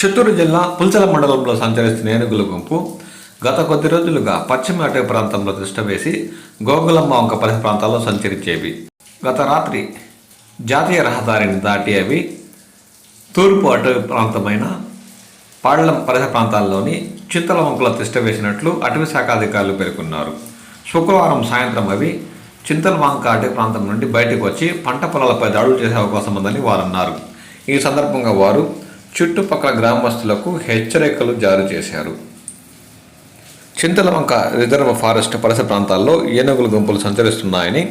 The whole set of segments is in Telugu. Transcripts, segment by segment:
చిత్తూరు జిల్లా పుల్చల మండలంలో సంచరిస్తున్న ఏనుగుల గుంపు గత కొద్ది రోజులుగా పశ్చిమ అటవీ ప్రాంతంలో దృష్టి వేసి గోగులమ్మ వంక పరిసర ప్రాంతాల్లో సంచరించేవి. గత రాత్రి జాతీయ రహదారిని దాటి అవి తూర్పు అటవీ ప్రాంతమైన పాళ్ళం పరిసర ప్రాంతాల్లోని చింతల వంకలో తిష్ట వేసినట్లు అటవీ శాఖ అధికారులు పేర్కొన్నారు. శుక్రవారం సాయంత్రం అవి చింతల వంక అటవీ ప్రాంతం నుండి బయటకు వచ్చి పంట పొలాలపై దాడులు చేసే అవకాశం ఉందని వారు అన్నారు ఈ సందర్భంగా వారు చుట్టుపక్కల గ్రామస్తులకు హెచ్చరికలు జారీ చేశారు. చింతలవంక రిజర్వ్ ఫారెస్ట్ పరిసర ప్రాంతాల్లో ఏనుగుల గుంపులు సంచరిస్తున్నాయని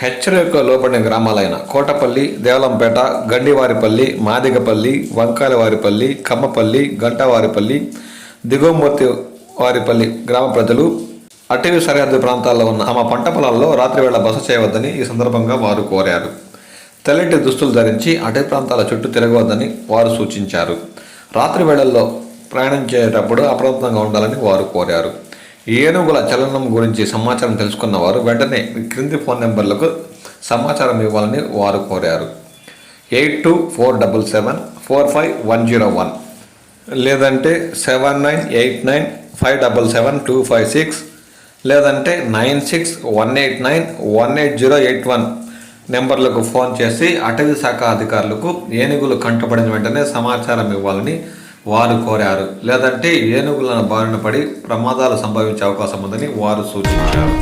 హెచ్చరిక లోపడిన గ్రామాలైన కోటపల్లి దేవలంపేట గండివారిపల్లి మాదిగపల్లి వంకాయలవారిపల్లి కమ్మపల్లి గంటవారిపల్లి దిగువమూర్తి వారిపల్లి గ్రామ ప్రజలు అటవీ సరిహద్దు ప్రాంతాల్లో ఉన్న తమ పంట పొలాల్లో రాత్రివేళ బస చేయవద్దని ఈ సందర్భంగా వారు కోరారు. తెల్లటి దుస్తులు ధరించి అటవీ ప్రాంతాల చుట్టూ తిరగవద్దని వారు సూచించారు. రాత్రి వేళల్లో ప్రయాణం చేసేటప్పుడు అప్రమత్తంగా ఉండాలని వారు కోరారు. ఏనుగుల చలనం గురించి సమాచారం తెలుసుకున్న వారు వెంటనే క్రింది ఫోన్ నెంబర్లకు సమాచారం ఇవ్వాలని వారు కోరారు. Eight two four double seven four five one zero one లేదంటే seven nine eight nine five double seven two five six లేదంటే nine six one eight nine one eight zero eight one నెంబర్లకు ఫోన్ చేసి అటవీ శాఖ అధికారులకు ఏనుగులు కంటపడిన వెంటనే సమాచారం ఇవ్వాలని వారు కోరారు. లేదంటే ఏనుగులను బారిన పడి ప్రమాదాలు సంభవించే అవకాశం ఉందని వారు సూచించారు.